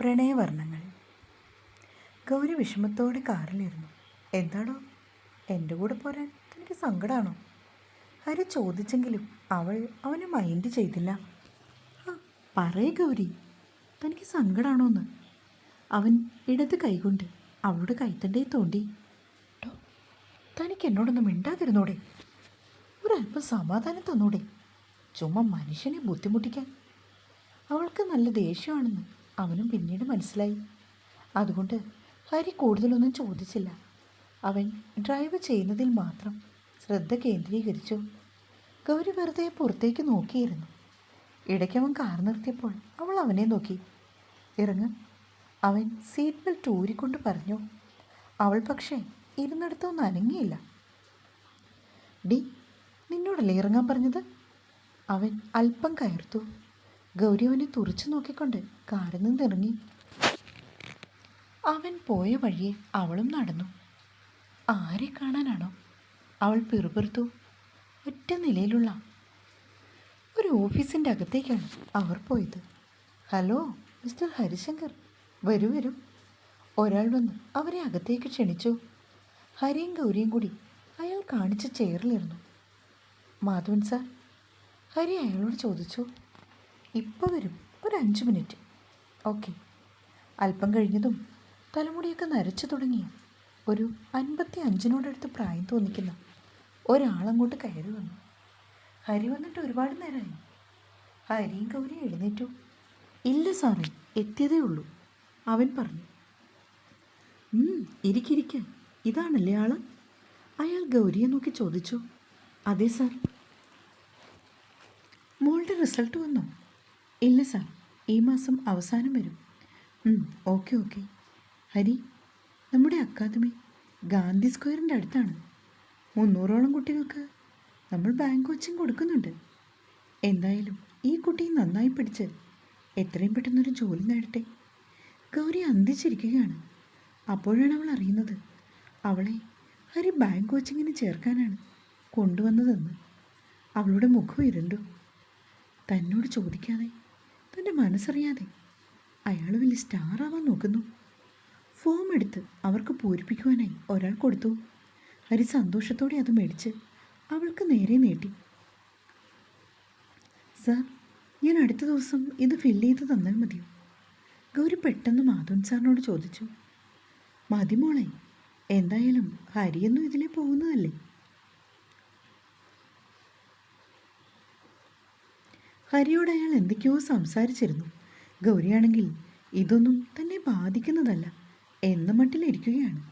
പ്രണയവർണങ്ങൾ. ഗൗരി വിഷമത്തോടെ കാറിലിരുന്നു. എന്താണോ എന്റെ കൂടെ പോരാൻ തനിക്ക് സങ്കടമാണോ ഹരി ചോദിച്ചെങ്കിലും അവൾ അവനെ മൈൻഡ് ചെയ്തില്ല. ആ പറയേ ഗൗരി. തനിക്ക് സങ്കടമാണോന്ന് അവൻ ഇടത് കൈകൊണ്ട് അവളുടെ കൈത്തണ്ടേ തോണ്ടി. കേട്ടോ തനിക്ക് എന്നോടൊന്നും മിണ്ടാതിരുന്നോടെ. ഒരല്പം സമാധാനം തന്നൂടെ. ചുമ്മാ മനുഷ്യനെ ബുദ്ധിമുട്ടിക്കാൻ. അവൾക്ക് നല്ല ദേഷ്യമാണെന്ന് അവനും പിന്നീട് മനസ്സിലായി. അതുകൊണ്ട് ഹരി കൂടുതലൊന്നും ചോദിച്ചില്ല. അവൻ ഡ്രൈവ് ചെയ്യുന്നതിൽ മാത്രം ശ്രദ്ധ കേന്ദ്രീകരിച്ചു. ഗൗരി വെറുതെ പുറത്തേക്ക് നോക്കിയിരുന്നു. ഇടയ്ക്ക് അവൻ കാർ നിർത്തിയപ്പോൾ അവൾ അവനെ നോക്കി. ഇറങ്ങ്. അവൻ സീറ്റ് ബെൽറ്റ് ഊരിക്കൊണ്ട് പറഞ്ഞു. അവൾ പക്ഷേ ഇരുന്നിടത്തൊന്നും അനങ്ങിയില്ല. ഡി നിന്നോടല്ലേ ഇറങ്ങാൻ പറഞ്ഞത്? അവൻ അല്പം കയർത്തു. ഗൗരി അവനെ തുറച്ചു നോക്കിക്കൊണ്ട് കാറിൽ നിന്നിറങ്ങി അവൻ പോയ വഴിയെ അവളും നടന്നു. ആരെ കാണാനാണോ? അവൾ പിറുപിറുത്തു. ഒറ്റ നിലയിലുള്ള ഒരു ഓഫീസിന്റെ അകത്തേക്കാണ് അവർ പോയത്. Hello mister Harishankar. വരൂ വരൂ. ഒരാൾ വന്ന് അവരെ അകത്തേക്ക് ക്ഷണിച്ചു. ഹരിയും ഗൗരിയും കൂടി അയാൾ കാണിച്ച ചെയറിലിരുന്നു. മാധവൻ സാർ ഹരി അയാളോട് ചോദിച്ചു. ഇപ്പോൾ വരും. ഒരു അഞ്ച് മിനിറ്റ്. ഓക്കെ. അല്പം കഴിഞ്ഞതും തലമുടിയൊക്കെ നരച്ചു തുടങ്ങി. ഒരു അൻപത്തി അഞ്ചിനോടടുത്ത് പ്രായം തോന്നിക്കുന്ന ഒരാളങ്ങോട്ട് കയറി വന്നു. ഹരി വന്നിട്ട് ഒരുപാട് നേരമായി ഹരിയും ഗൗരിയും എഴുന്നേറ്റു. ഇല്ല സാറേ എത്തിയതേ ഉള്ളൂ. അവൻ പറഞ്ഞു. ഇരിക്കിരിക്ക. ഇതാണല്ലേ ആൾ? അയാൾ ഗൗരിയെ നോക്കി ചോദിച്ചു. അതെ സാർ. മോളുടെ റിസൾട്ട് വന്നോ. ഇല്ല സാർ ഈ മാസം അവസാനം വരും. Okay okay. ഹരി നമ്മുടെ അക്കാദമി ഗാന്ധി സ്ക്വയറിന്റെ അടുത്താണ്. മുന്നൂറോളം കുട്ടികൾക്ക് നമ്മൾ ബാങ്ക് കോച്ചിങ് കൊടുക്കുന്നുണ്ട്. എന്തായാലും ഈ കുട്ടിയെ നന്നായി പിടിച്ച് എത്രയും പെട്ടെന്നൊരു ജോലി നേടട്ടെ. ഗൗരി അന്തിച്ചിരിക്കുകയാണ്. അപ്പോഴാണ് അവൾ അറിയുന്നത് അവളെ ഹരി ബാങ്ക് കോച്ചിങ്ങിന് ചേർക്കാനാണ് കൊണ്ടുവന്നതെന്ന്. അവളുടെ മുഖം ഇരുണ്ടു. തന്നോട് ചോദിക്കാതെ തന്റെ മനസ്സറിയാതെ അയാൾ വലിയ സ്റ്റാർ ആവാൻ നോക്കുന്നു. ഫോം എടുത്ത് അവർക്ക് പൂരിപ്പിക്കുവാനായി ഒരാൾ കൊടുത്തു. ഹരി സന്തോഷത്തോടെ അത് മേടിച്ച് അവൾക്ക് നേരെ നീട്ടി. സാർ ഞാൻ അടുത്ത ദിവസം ഇത് ഫില്ല് ചെയ്ത് തന്നാൽ മതിയോ? ഗൗരി പെട്ടെന്ന് മാധവൻ സാറിനോട് ചോദിച്ചു. മതി മോളെ എന്തായാലും ഹരിയൊന്നും ഇതിലേ പോകുന്നതല്ലേ? ഹരിയോട് അയാൾ എന്തൊക്കെയോ സംസാരിച്ചിരുന്നു. ഗൗരിയാണെങ്കിൽ ഇതൊന്നും തന്നെ ബാധിക്കുന്നതല്ല എന്ന മട്ടിലിരിക്കുകയാണ്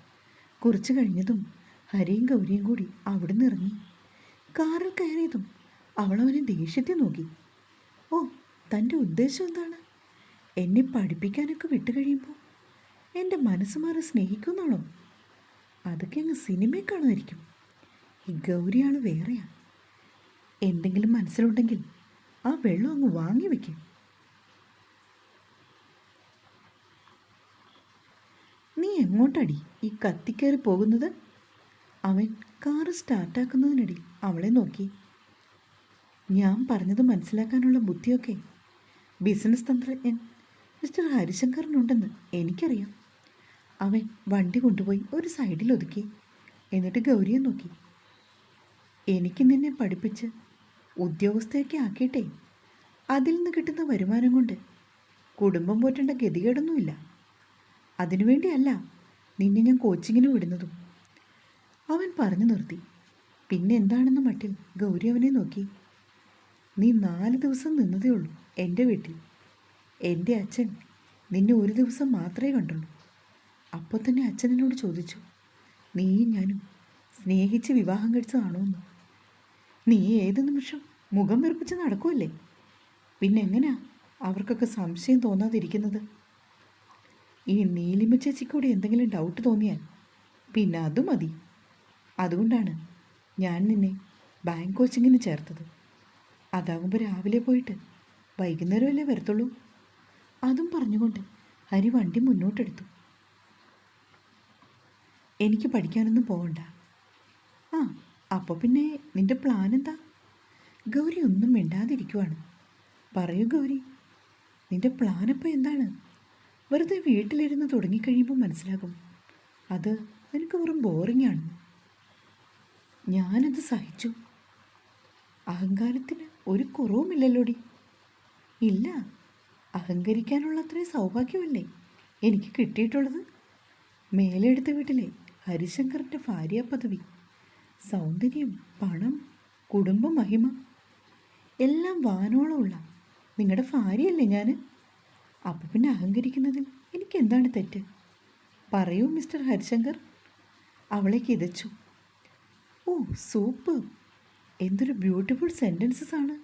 കുറച്ചു കഴിഞ്ഞതും ഹരിയും ഗൗരിയും കൂടി അവിടുന്ന് ഇറങ്ങി. കാറിൽ കയറിയതും അവൾ അവനെ ദേഷ്യത്തെ നോക്കി. ഓ തന്റെ ഉദ്ദേശം എന്താണ്? എന്നെ പഠിപ്പിക്കാനൊക്കെ വിട്ടു കഴിയുമ്പോൾ എന്റെ മനസ്സ് മാറി സ്നേഹിക്കുന്നാണോ? അതൊക്കെ അങ്ങ് സിനിമയിൽ കാണുമായിരിക്കും. ഈ ഗൗരിയാണ് വേറെയാ. എന്തെങ്കിലും മനസ്സിലുണ്ടെങ്കിൽ ആ വെള്ളം അങ്ങ് വാങ്ങി വെക്കും. നീ എങ്ങോട്ടടി? ഈ കത്തിക്കയറി പോകുന്നത്? അവൻ കാറ് സ്റ്റാർട്ടാക്കുന്നതിനിടയിൽ അവളെ നോക്കി. ഞാൻ പറഞ്ഞത് മനസ്സിലാക്കാനുള്ള ബുദ്ധിയൊക്കെ. ബിസിനസ് തന്ത്രജ്ഞൻ മിസ്റ്റർ ഹരിശങ്കറിനുണ്ടെന്ന് എനിക്കറിയാം. അവൻ വണ്ടി കൊണ്ടുപോയി ഒരു സൈഡിൽ ഒതുക്കി. എന്നിട്ട് ഗൗരിയെ നോക്കി. എനിക്ക് നിന്നെ പഠിപ്പിച്ച് ഉദ്യോഗസ്ഥയൊക്കെ ആക്കിയിട്ടേ അതിൽ നിന്ന് കിട്ടുന്ന വരുമാനം കൊണ്ട് കുടുംബം പോറ്റേണ്ട ഗതികേടൊന്നുമില്ല. അതിനുവേണ്ടിയല്ല നിന്നെ ഞാൻ കോച്ചിങ്ങിന് വിടുന്നതും. അവൻ പറഞ്ഞു നിർത്തി. പിന്നെ എന്താണെന്ന മട്ടിൽ ഗൗരി അവനെ നോക്കി. നീ നാല് ദിവസം നിന്നതേ ഉള്ളൂ എന്റെ വീട്ടിൽ. എന്റെ അച്ഛൻ നിന്നെ ഒരു ദിവസം മാത്രമേ കണ്ടുള്ളൂ. അപ്പോൾ തന്നെ അച്ഛനോട് ചോദിച്ചു. നീയും ഞാനും സ്നേഹിച്ച് വിവാഹം കഴിച്ചതാണോ എന്ന്. നീ ഏത് നിമിഷം മുഖം വെറുപ്പിച്ച് നടക്കുമല്ലേ പിന്നെ എങ്ങനെയാ അവർക്കൊക്കെ സംശയം തോന്നാതിരിക്കുന്നത്? ഈ നീലിമ ചേച്ചിക്കൂടെ എന്തെങ്കിലും ഡൗട്ട് തോന്നിയാൽ പിന്നെ അത് മതി. അതുകൊണ്ടാണ് ഞാൻ നിന്നെ ബാങ്ക് കോച്ചിങ്ങിന് ചേർത്തത്. അതാകുമ്പോൾ രാവിലെ പോയിട്ട് വൈകുന്നേരമല്ലേ വരത്തുള്ളൂ? അതും പറഞ്ഞുകൊണ്ട് ഹരി വണ്ടി മുന്നോട്ടെടുത്തു. എനിക്ക് പഠിക്കാനൊന്നും പോകണ്ട ആ അപ്പോൾ പിന്നെ നിന്റെ പ്ലാൻ എന്താ? ഗൗരി ഒന്നും മിണ്ടാതിരിക്കുവാണ്. പറയൂ ഗൗരി നിന്റെ പ്ലാൻ അപ്പോൾ എന്താണ്? വെറുതെ വീട്ടിലിരുന്ന് തുടങ്ങിക്കഴിയുമ്പോൾ മനസ്സിലാകും. അത് എനിക്ക് വെറും ബോറിംഗ് ആണ്. ഞാനത് സഹിച്ചു. അഹങ്കാരത്തിന് ഒരു കുറവുമില്ലല്ലോടി. ഇല്ല അഹങ്കരിക്കാനുള്ള അത്രയും സൗഭാഗ്യമല്ലേ എനിക്ക് കിട്ടിയിട്ടുള്ളത്? മേലെടുത്ത വീട്ടിലെ ഹരിശങ്കറിന്റെ ഭാര്യ പദവി. സൗന്ദര്യം പണം കുടുംബ മഹിമ. എല്ലാം വാനോളമുള്ള നിങ്ങളുടെ ഭാര്യയല്ലേ ഞാൻ അപ്പം പിന്നെ അഹങ്കരിക്കുന്നതിൽ എനിക്ക് എന്താണ് തെറ്റ്? പറയൂ മിസ്റ്റർ ഹരിശങ്കർ. അവളെ കിതച്ചു. ഓ സൂപ്പ്. എന്തൊരു ബ്യൂട്ടിഫുൾ സെന്റൻസസ് ആണ്.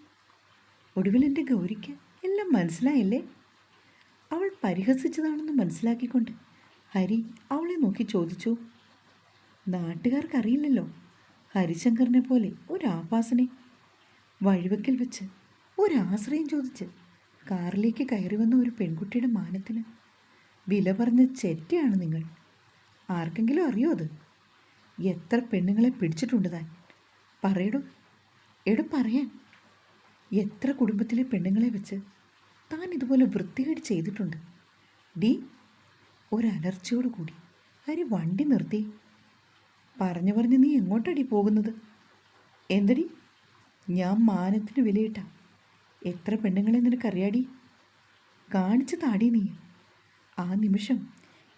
ഒടുവിൽ എന്റെ ഗൗരിക്ക് എല്ലാം മനസ്സിലായില്ലേ? അവൾ പരിഹസിച്ചതാണെന്ന് മനസ്സിലാക്കിക്കൊണ്ട് ഹരി അവളെ നോക്കി ചോദിച്ചു. നാട്ടുകാർക്കറിയില്ലല്ലോ ഹരിശങ്കറിനെ പോലെ ഒരു ആഭാസനെ വഴിവെക്കൽ വെച്ച് ഒരാശ്രയം ചോദിച്ച് കാറിലേക്ക് കയറി വന്ന ഒരു പെൺകുട്ടിയുടെ മാനത്തിന് വില പറഞ്ഞ ചെറ്റയാണ് നിങ്ങൾ. ആർക്കെങ്കിലും അറിയോ അത്? എത്ര പെണ്ണുങ്ങളെ പിടിച്ചിട്ടുണ്ട് താൻ? പറയടോ. എടോ പറയാൻ. എത്ര കുടുംബത്തിലെ പെണ്ണുങ്ങളെ വെച്ച് താൻ ഇതുപോലെ വൃത്തികേട് ചെയ്തിട്ടുണ്ട്? ഡി ഒരലർച്ചയോടുകൂടി. ഹരി വണ്ടി നിർത്തി. പറഞ്ഞു പറഞ്ഞ് നീ എങ്ങോട്ടടി പോകുന്നത്? എന്തടി? ഞാൻ മാനത്തിന് വിലയിട്ട. എത്ര പെണ്ണുങ്ങളെ നിനക്കറിയാടി? കാണിച്ചു താടി നീ. ആ നിമിഷം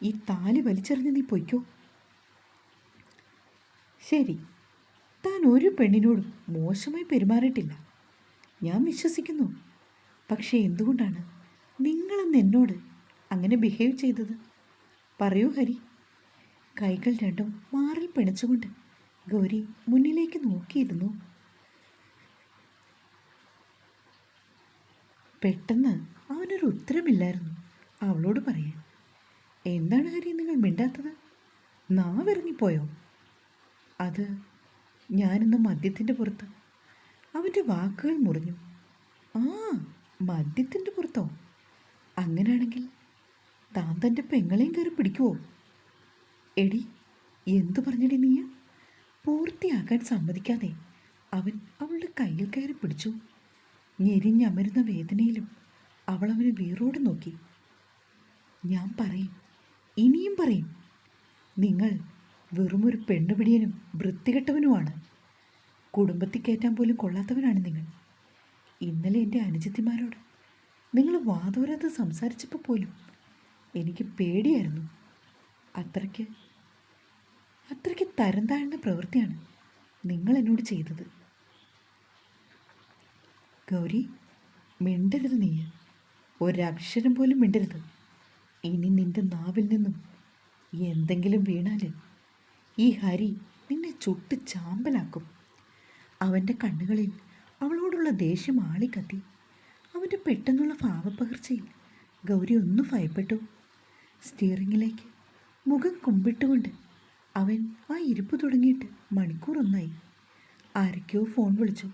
ഈ താലി വലിച്ചെറിഞ്ഞ് നീ പൊയ്ക്കോ. ശരി. താൻ ഒരു പെണ്ണിനോടും മോശമായി പെരുമാറിയിട്ടില്ല. ഞാൻ വിശ്വസിക്കുന്നു. പക്ഷേ എന്തുകൊണ്ടാണ് നിങ്ങളെന്ന് എന്നോട് അങ്ങനെ ബിഹേവ് ചെയ്തത്? പറയൂ ഹരി. കൈകൾ രണ്ടും മാറിൽ പിടിച്ചുകൊണ്ട് ഗൗരി മുന്നിലേക്ക് നോക്കിയിരുന്നു. പെട്ടെന്ന് അവനൊരു ഉത്തരമില്ലായിരുന്നു. അവളോട് പറയാൻ എന്താണ് ഹരി നിങ്ങൾ മിണ്ടാത്തത്? നാവിറങ്ങിപ്പോയോ അത് ഞാനിന്ന് മദ്യത്തിന്റെ പുറത്ത്. അവന്റെ വാക്കുകൾ മുറിഞ്ഞു. ആ മദ്യത്തിന്റെ പുറത്തോ? അങ്ങനെയാണെങ്കിൽ താൻ തന്റെ പെങ്ങളെയും കയറി പിടിക്കുവോ? എടി എന്തു പറഞ്ഞടി നീയ? പൂർത്തിയാക്കാൻ സമ്മതിക്കാതെ അവൻ അവളുടെ കയ്യിൽ കയറി പിടിച്ചു. ഞെരിഞ്ഞമരുന്ന വേദനയിലും അവൾ അവനെ വീറോട് നോക്കി. ഞാൻ പറയും ഇനിയും പറയും നിങ്ങൾ വെറുമൊരു പെണ്ണുപിടിയനും വൃത്തികെട്ടവനുമാണ്. കുടുംബത്തിൽ കയറ്റാൻ പോലും കൊള്ളാത്തവനാണ് നിങ്ങൾ. ഇന്നലെ എന്റെ അനുജത്തിമാരോട് നിങ്ങൾ വാതോരാതെ സംസാരിച്ചപ്പോൾ പോലും എനിക്ക് പേടിയായിരുന്നു. അത്രയ്ക്ക് അത്രയ്ക്ക് തരം താഴ്ന്ന പ്രവൃത്തിയാണ് നിങ്ങൾ എന്നോട് ചെയ്തത്. ഗൗരി മിണ്ടരുത് നീ. ഒരക്ഷരം പോലും മിണ്ടരുത്. ഇനി നിന്റെ നാവിൽ നിന്നും എന്തെങ്കിലും വീണാൽ ഈ ഹരി നിന്നെ ചുട്ട് ചാമ്പലാക്കും. അവന്റെ കണ്ണുകളിൽ അവളോടുള്ള ദേഷ്യം ആളിക്കത്തി. അവന്റെ പെട്ടെന്നുള്ള ഭാവപ്പകർച്ചയിൽ ഗൗരി ഒന്നും ഭയപ്പെട്ടു. സ്റ്റിയറിങ്ങിലേക്ക് മുഖം കുമ്പിട്ടുകൊണ്ട് അവൻ ആ ഇരിപ്പ് തുടങ്ങിയിട്ട് മണിക്കൂർ ഒന്നായി. ആരൊക്കെയോ ഫോൺ വിളിച്ചു.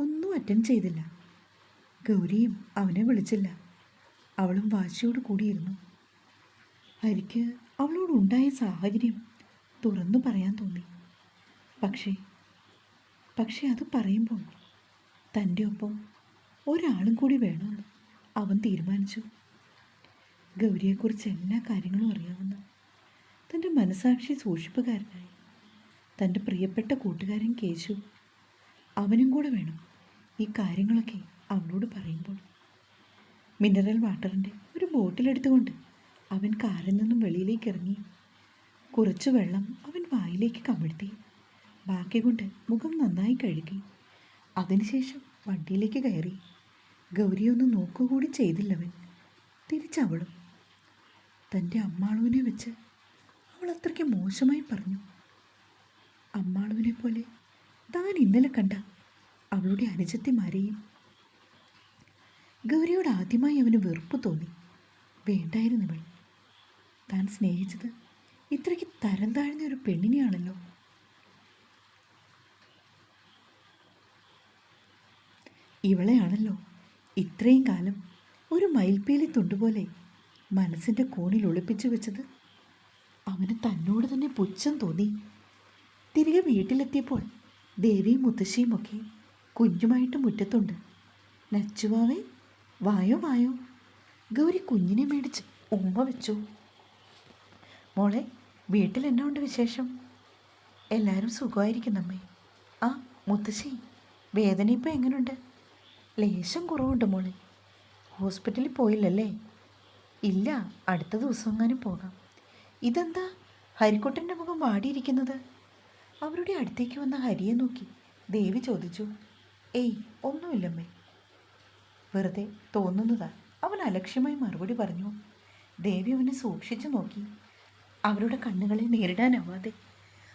ഒന്നും അറ്റൻഡ് ചെയ്തില്ല. ഗൗരിയും അവനെ വിളിച്ചില്ല. അവളും വാശിയോട് കൂടിയിരുന്നു. ഹരിക്ക് അവളോടുണ്ടായ സാഹചര്യം തുറന്നു പറയാൻ തോന്നി. പക്ഷേ പക്ഷേ അത് പറയുമ്പോൾ തന്റെ ഒപ്പം ഒരാളും കൂടി വേണമെന്ന് അവൻ തീരുമാനിച്ചു. ഗൗരിയെക്കുറിച്ച് എല്ലാ കാര്യങ്ങളും അറിയാവുന്ന തന്റെ മനസാക്ഷി സൂക്ഷിപ്പുകാരനായി. തന്റെ പ്രിയപ്പെട്ട കൂട്ടുകാരൻ കേശു. അവനും കൂടെ വേണം ഈ കാര്യങ്ങളൊക്കെ അവനോട് പറയുമ്പോൾ. മിനറൽ വാട്ടറിന്റെ ഒരു ബോട്ടിലെടുത്തുകൊണ്ട് അവൻ കാറിൽ നിന്നും വെളിയിലേക്ക് ഇറങ്ങി. കുറച്ച് വെള്ളം അവൻ വായിലേക്ക് കമിഴ്ത്തി. ബാക്കി കൊണ്ട് മുഖം നന്നായി കഴുകി. അതിനുശേഷം വണ്ടിയിലേക്ക് കയറി. ഗൗരിയൊന്ന് നോക്കുകൂടി ചെയ്തില്ലവൻ. തിരിച്ചവളും തന്റെ അമ്മാളുവിനെ വെച്ച് അവൾ അത്രയ്ക്ക് മോശമായി പറഞ്ഞു. അമ്മാളുവിനെ പോലെ താൻ ഇന്നലെ കണ്ട അവളുടെ അനുജത്തിമാരെയും ഗൗരിയോട് ആദ്യമായി അവന് വെറുപ്പ് തോന്നി. വേണ്ടായിരുന്നു ഇവൾ താൻ സ്നേഹിച്ചത് ഇത്രയ്ക്ക് തരം താഴ്ന്ന ഒരു പെണ്ണിനെയാണല്ലോ. ഇവളെയാണല്ലോ ഇത്രയും കാലം ഒരു മയിൽപ്പീലി തുണ്ടുപോലെ മനസ്സിന്റെ കോണിൽ ഒളിപ്പിച്ചു വെച്ചത്. അവന് തന്നോട് തന്നെ പുച്ഛം തോന്നി. തിരികെ വീട്ടിലെത്തിയപ്പോൾ ദേവിയും മുത്തശ്ശിയും ഒക്കെ കുഞ്ഞുമായിട്ട് മുറ്റത്തുണ്ട്. നച്ചുവാവേ വായോ വായോ. ഗൗരി കുഞ്ഞിനെ മേടിച്ച് ഉമ്മ വെച്ചു. മോളെ വീട്ടിൽ എന്നാ ഉണ്ട് വിശേഷം? എല്ലാവരും സുഖമായിരിക്കുന്നമ്മേ ആ മുത്തശ്ശി വേദന ഇപ്പം എങ്ങനെയുണ്ട് ലേശം കുറവുണ്ട് മോളെ. ഹോസ്പിറ്റലിൽ പോയില്ലല്ലേ. ഇല്ല അടുത്ത ദിവസം എങ്ങാനും പോകാം. ഇതെന്താ? ഹരിക്കുട്ടന്റെ മുഖം വാടിയിരിക്കുന്നത്. അവരുടെ അടുത്തേക്ക് വന്ന ഹരിയെ നോക്കി. ദേവി ചോദിച്ചു ഏയ് ഒന്നുമില്ലമ്മേ. വെറുതെ തോന്നുന്നതാ അവൻ അലക്ഷ്യമായി മറുപടി പറഞ്ഞു. ദേവി അവനെ സൂക്ഷിച്ചു നോക്കി. അവരുടെ കണ്ണുകളെ നേരിടാനാവാതെ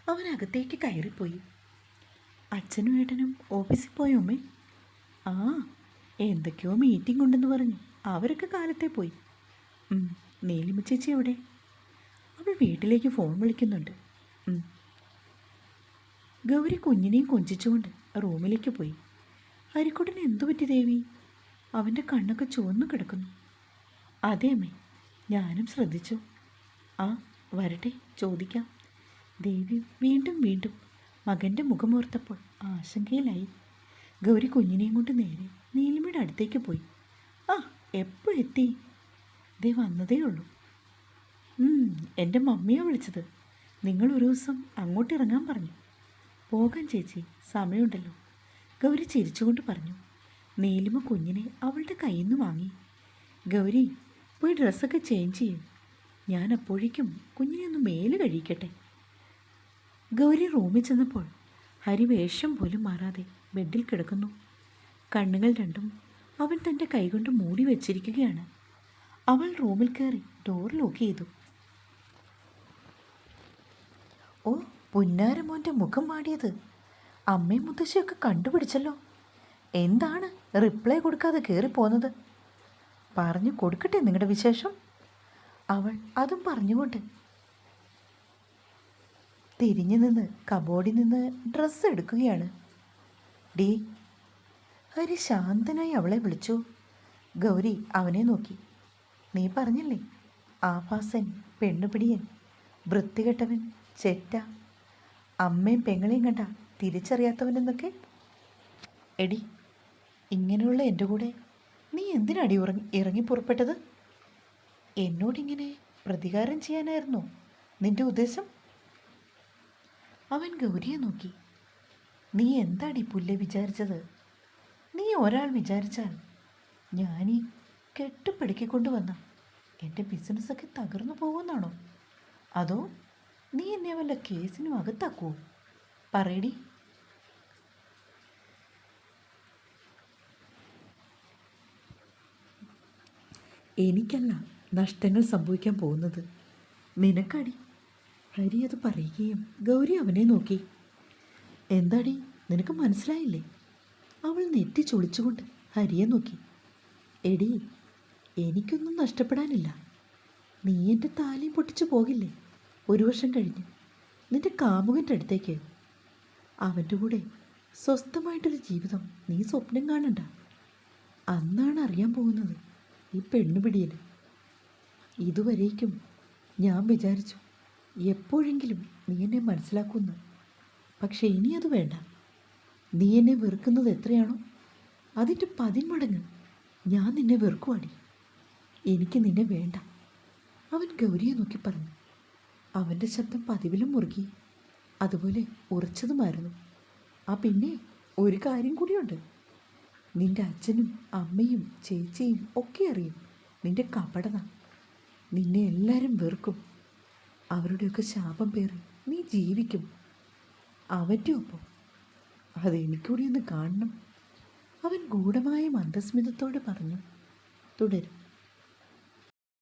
അവൻ അകത്തേക്ക് കയറിപ്പോയി. അച്ഛനും ഏട്ടനും ഓഫീസിൽ പോയോ അമ്മേ? ആ എന്തൊക്കെയോ മീറ്റിംഗ് ഉണ്ടെന്ന് പറഞ്ഞു. അവരൊക്കെ കാലത്തെ പോയി. നീലിമ ചേച്ചി എവിടെ? അവൾ വീട്ടിലേക്ക് ഫോൺ വിളിക്കുന്നുണ്ട്. ഗൗരി കുഞ്ഞിനെയും കൊഞ്ചിച്ചുകൊണ്ട് റൂമിലേക്ക് പോയി. ഹരിക്കുട്ടന് എന്തു പറ്റി ദേവി? അവന്റെ കണ്ണൊക്കെ ചുവന്നു കിടക്കുന്നു. അതെ അമ്മേ ഞാനും ശ്രദ്ധിച്ചു. ആ വരട്ടെ ചോദിക്കാം. ദേവി വീണ്ടും വീണ്ടും മകന്റെ മുഖമോർത്തപ്പോൾ ആശങ്കയിലായി. ഗൗരി കുഞ്ഞിനെയും കൊണ്ട് നേരെ നീലിമയുടെ അടുത്തേക്ക് പോയി. ആ എപ്പോൾ എത്തി? ദേ വന്നതേ ഉള്ളൂ. എന്റെ മമ്മിയാണ് വിളിച്ചത്. നിങ്ങൾ ഒരു ദിവസം അങ്ങോട്ട് ഇറങ്ങാൻ പറഞ്ഞു. പോകാൻ ചേച്ചി സമയമുണ്ടല്ലോ. ഗൗരി ചിരിച്ചുകൊണ്ട് പറഞ്ഞു. നീലിമ കുഞ്ഞിനെ അവളുടെ കയ്യിൽ നിന്ന് വാങ്ങി. ഗൗരി പോയി ഡ്രസ്സൊക്കെ ചേഞ്ച് ചെയ്യും. ഞാൻ അപ്പോഴേക്കും കുഞ്ഞിനെ ഒന്ന് മേൽ കഴിക്കട്ടെ ഗൗരി റൂമിൽ ചെന്നപ്പോൾ ഹരി വേഷം പോലും മാറാതെ ബെഡിൽ കിടക്കുന്നു. കണ്ണുകൾ രണ്ടും അവൻ തന്റെ കൈകൊണ്ട് മൂടി വെച്ചിരിക്കുകയാണ്. അവൾ റൂമിൽ കയറി ഡോർ ലോക്ക് ചെയ്തു. ഓ പുന്നാരമോന്റെ മുഖം മാടിയത്. അമ്മയും മുത്തശ്ശിയൊക്കെ കണ്ടുപിടിച്ചല്ലോ. എന്താണ് റിപ്ലൈ കൊടുക്കാതെ കയറിപ്പോന്നത് പറഞ്ഞു കൊടുക്കട്ടെ നിങ്ങളുടെ വിശേഷം. അവൾ അതും പറഞ്ഞുകൊണ്ട് തിരിഞ്ഞു നിന്ന് കബോർഡിൽ നിന്ന് ഡ്രസ്സ് എടുക്കുകയാണ്. ഡി ഹരി ശാന്തനായി അവളെ വിളിച്ചു. ഗൗരി അവനെ നോക്കി. നീ പറഞ്ഞില്ലേ ആഭാസൻ പെണ്ണുപിടിയൻ വൃത്തികെട്ടവൻ ചെറ്റ. അമ്മയും പെങ്ങളെയും കണ്ട തിരിച്ചറിയാത്തവനെന്നൊക്കെ? എടി ഇങ്ങനെയുള്ള എന്റെ കൂടെ നീ എന്തിനടി ഉറങ്ങി ഇറങ്ങി പുറപ്പെട്ടത്? എന്നോടിങ്ങനെ പ്രതികാരം ചെയ്യാനായിരുന്നു നിന്റെ ഉദ്ദേശം? അവൻ ഗൗരിയെ നോക്കി. നീ എന്താടി പുല്ലെ വിചാരിച്ചത്? നീ ഒരാൾ വിചാരിച്ചാൽ ഞാനീ കെട്ടുപിടുക്കിക്കൊണ്ടുവന്ന എന്റെ ബിസിനസ്സൊക്കെ തകർന്നു പോകുമെന്നാണോ അതോ നീ എന്നെ വല്ല കേസിനും അകത്താക്കുമോ പറയടി. എനിക്കല്ല നഷ്ടങ്ങൾ സംഭവിക്കാൻ പോകുന്നത്. നിനക്കടി. ഹരി അത് പറയുകയും ഗൗരി അവനെ നോക്കി. എന്താടി? നിനക്ക് മനസ്സിലായില്ലേ? അവൾ നെറ്റി ചൊളിച്ചുകൊണ്ട് ഹരിയെ നോക്കി. എടി എനിക്കൊന്നും നഷ്ടപ്പെടാനില്ല. നീ എന്റെ താലിയും പൊട്ടിച്ചു പോകില്ലേ? ഒരു വർഷം കഴിഞ്ഞ്. നിന്റെ കാമുകന്റെ അടുത്തേക്ക്. അവന്റെ കൂടെ സ്വസ്ഥമായിട്ടൊരു ജീവിതം നീ സ്വപ്നം കാണണ്ട. അന്നാണ് അറിയാൻ പോകുന്നത് ഈ പെണ്ണുപിടിയൽ ഇതുവരേക്കും ഞാൻ വിചാരിച്ചു എപ്പോഴെങ്കിലും നീ എന്നെ മനസ്സിലാക്കുമെന്ന്. പക്ഷേ ഇനി അത് വേണ്ട. നീ എന്നെ വെറുക്കുന്നത് എത്രയാണോ അതിന്റെ പതിന്മടങ്ങ് ഞാൻ നിന്നെ വെറുക്കുവാടി. എനിക്ക് നിന്നെ വേണ്ട. അവൻ ഗൗരിയെ നോക്കി പറഞ്ഞു. അവന്റെ ശബ്ദം പതിവിലും മുറുകി. അതുപോലെ ഉറച്ചതുമായിരുന്നു. ആ പിന്നെ ഒരു കാര്യം കൂടിയുണ്ട്. നിന്റെ അച്ഛനും അമ്മയും ചേച്ചിയും ഒക്കെ അറിയും. നിന്റെ കപടത. നിന്നെ എല്ലാവരും വെറുക്കും. അവരുടെയൊക്കെ ശാപം പേറി നീ ജീവിക്കും. അവന്റെ ഒപ്പം. അതെനിക്കൂടി ഒന്ന് കാണണം. അവൻ ഗൂഢമായ മന്ദസ്മിതത്തോടെ പറഞ്ഞു. തുടരും.